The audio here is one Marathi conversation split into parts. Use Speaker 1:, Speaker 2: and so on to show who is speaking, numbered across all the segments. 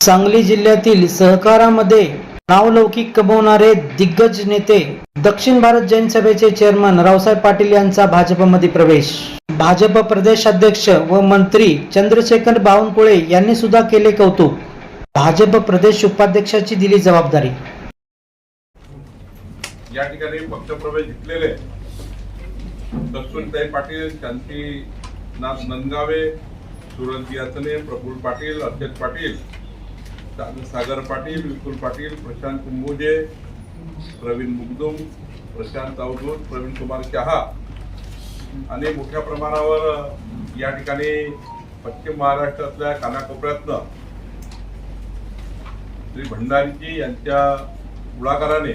Speaker 1: सांगली जिल्ह्यातील सहकारामध्ये नावलौकिक कमवणारे दिग्गज नेते दक्षिण भारत जैन सभेचे चेअरमन रावसाहेब पाटील यांचा भाजपमध्ये प्रवेश. भाजप प्रदेशाध्यक्ष व मंत्री चंद्रशेखर बावनकुळे यांनी सुद्धा केले कौतुक. भाजप प्रदेश उपाध्यक्षाची दिली जबाबदारी.
Speaker 2: या ठिकाणी पक्षप्रवेश घेतलेले. कस्तुरीताई पाटील शांतीनाथ नंदगावे सुरज याचने प्रफुल्ल पाटील अध्यक्ष पाटील सागर पाटील विपुल पाटील प्रशांत कुंभोजे प्रवीण मुगदुम प्रशांत अवधूत प्रवीण कुमार शहा आणि मोठ्या प्रमाणावर या ठिकाणी पश्चिम महाराष्ट्रातल्या कानाकोपऱ्यातनं श्री भंडारीजी यांच्या पुढाकाराने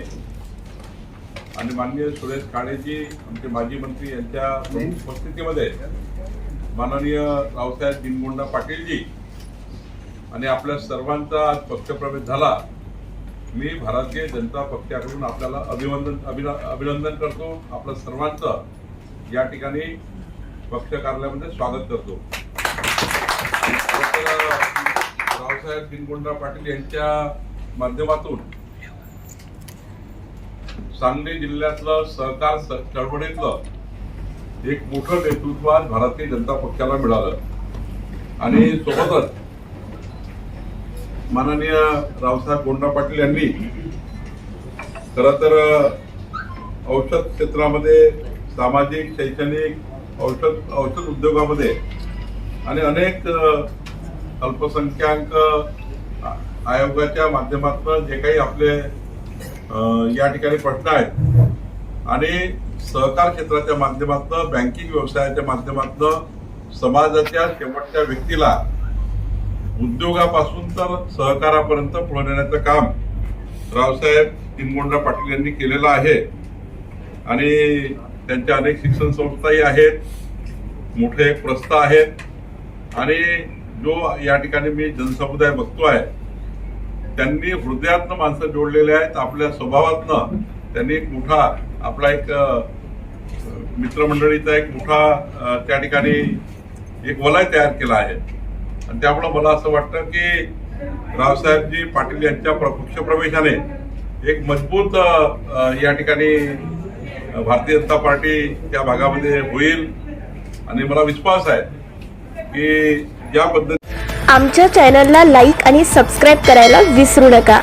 Speaker 2: आणि माननीय सुरेश काळेजी आमचे माजी मंत्री यांच्या उपस्थितीमध्ये माननीय रावसाहेब दिनगोंडा पाटीलजी आणि आपल्या सर्वांचा आज पक्षप्रवेश झाला मी भारतीय जनता पक्षाकडून आपल्याला अभिनंदन अभिन- अभिनंदन करतो. आपलं सर्वांचं या ठिकाणी पक्ष कार्यालयामध्ये स्वागत करतो. रावसाहेब दिनगोंडा पाटील यांच्या माध्यमातून सांगली जिल्ह्यातलं सहकार चळवळीतलं एक मोठं नेतृत्व आज भारतीय जनता पक्षाला मिळालं. आणि सोबतच माननीय रावसाहेब गोंडा पाटील यांनी खर तर औषध क्षेत्रामध्ये सामाजिक शैक्षणिक औषध औषध उद्योगामध्ये आणि अनेक अल्पसंख्याक आयोगाच्या माध्यमातून जे काही आपले या ठिकाणी प्रश्न आहेत आणि सहकार क्षेत्राच्या माध्यमातून बँकिंग व्यवसायाच्या माध्यमातून समाजाच्या शेवटच्या व्यक्तीला उद्योगापासून तर सहकारापर्यंत पुढे काम रावसाहेब तिनगोंडा पाटील यांनी केलेलं आहे. आणि त्यांच्या अनेक शिक्षण संस्थाही आहेत. मोठे एक प्रस्थ आहेत. आणि जो या ठिकाणी मी जनसमुदाय बघतो आहे त्यांनी हृदयातनं माणसं जोडलेले आहेत. आपल्या स्वभावातनं त्यांनी एक मोठा आपला एक मित्रमंडळीचा एक मोठा त्या ठिकाणी एक वलय तयार केला आहे. आणि त्यामुळं मला असं वाटतं की रावसाहेबजी पाटील यांच्या पक्ष प्रवेशाने एक मजबूत या ठिकाणी भारतीय जनता पार्टी त्या भागामध्ये होईल. आणि मला विश्वास आहे की या पद्धती
Speaker 3: आमच्या चॅनलला लाईक आणि सबस्क्राईब करायला विसरू नका.